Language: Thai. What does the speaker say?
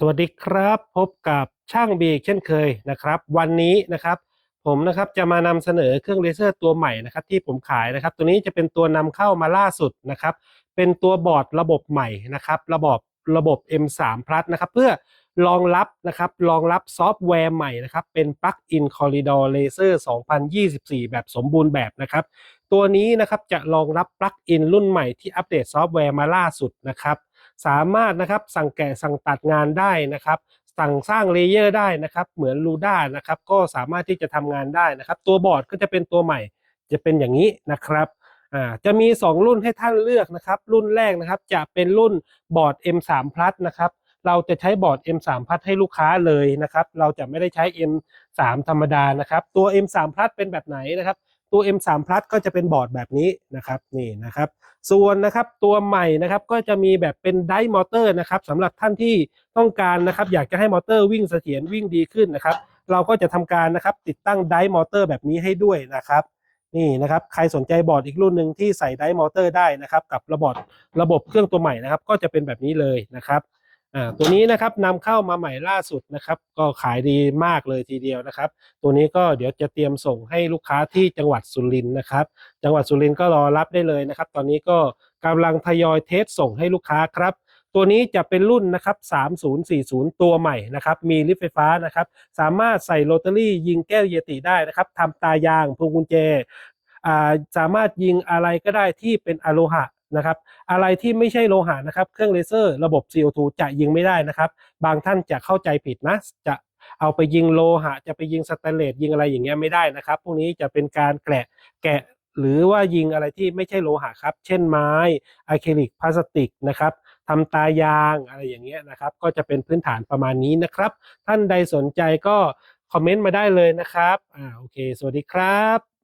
สวัสดีครับพบกับช่างบีกเช่นเคยนะครับ วันนี้นะครับ ผมนะครับจะมานำเสนอเครื่องเลเซอร์ตัวใหม่นะครับ ที่ผมขายนะครับ ตัวนี้จะเป็นตัวนำเข้ามาล่าสุดนะครับ เป็นตัวบอร์ดระบบใหม่นะครับ ระบบระบบ M3 Plus นะครับเพื่อรองรับนะครับรองรับซอฟต์แวร์ใหม่นะครับ เป็น Plug-in Corridor Laser 2024 แบบสมบูรณ์แบบนะครับ ตัวนี้นะครับจะรองรับปลั๊กอินรุ่นใหม่ที่อัปเดตซอฟต์แวร์มาล่าสุดนะครับ สามารถนะครับสั่งแกะสั่งตัดงานได้นะครับสั่งสร้างเลเยอร์ได้นะครับเหมือนลูด้านะครับก็สามารถที่จะทำงานได้นะครับ ตัวบอร์ดก็จะเป็นตัวใหม่ จะเป็นอย่างนี้นะครับอ่าจะมี 2 รุ่นให้ท่านเลือกนะครับ รุ่นแรกนะครับจะเป็นรุ่นบอร์ด M3 Plus นะครับเราจะใช้บอร์ด M3 Plus ให้ลูกค้าเลยนะครับ เราจะไม่ได้ใช้ M3 ธรรมดานะครับ ตัว M3 Plus เป็นแบบไหนนะครับ ตัว M3 Plus ก็จะเป็นบอร์ดแบบนี้นะครับนี่นะครับ ส่วนนะครับตัวใหม่นะครับก็จะมีแบบเป็นไดมอเตอร์นะครับสำหรับท่านที่ต้องการนะครับ อยากจะให้มอเตอร์วิ่งเสถียรวิ่งดีขึ้นนะครับ เราก็จะทำการนะครับติดตั้งไดมอเตอร์แบบนี้ให้ด้วยนะครับนี่นะครับใครสนใจบอร์ดอีกรุ่นหนึ่งที่ใส่ไดมอเตอร์ได้นะครับ กับระบบระบบเครื่องตัวใหม่นะครับ ก็จะเป็นแบบนี้เลยนะครับ อ่าตัวนี้นะครับนำเข้ามาใหม่ล่าสุดนะครับ ก็ขายดีมากเลยทีเดียวนะครับ ตัวนี้ก็เดี๋ยวจะเตรียมส่งให้ลูกค้าที่จังหวัดสุรินทร์นะครับ จังหวัดสุรินทร์ก็รอรับได้เลยนะครับ ตอนนี้ก็กำลังทยอยเทสส่งให้ลูกค้าครับ ตัวนี้จะเป็นรุ่นนะครับ 3040 ตัวใหม่นะครับ มีลิฟต์ไฟฟ้านะครับ สามารถใส่โรตารี่ยิงแก้วเยติได้นะครับทำตายางพวงกุญแจอ่าสามารถยิงอะไรก็ได้ที่เป็นอโลหะ นะครับอะไรที่ไม่ใช่โลหะนะครับ เครื่องเลเซอร์ระบบ CO2 จะยิงไม่ได้นะครับ บางท่านจะเข้าใจผิดนะ จะเอาไปยิงโลหะ จะไปยิงสแตนเลสยิงอะไรอย่างเงี้ยไม่ได้นะครับ พวกนี้จะเป็นการแกะแกะหรือว่ายิงอะไรที่ไม่ใช่โลหะครับ เช่นไม้อะคริลิกพลาสติกนะครับทำตายางอะไรอย่างเงี้ยนะครับ ก็จะเป็นพื้นฐานประมาณนี้นะครับ ท่านใดสนใจก็คอมเมนต์มาได้เลยนะครับอ่าโอเค สวัสดีครับ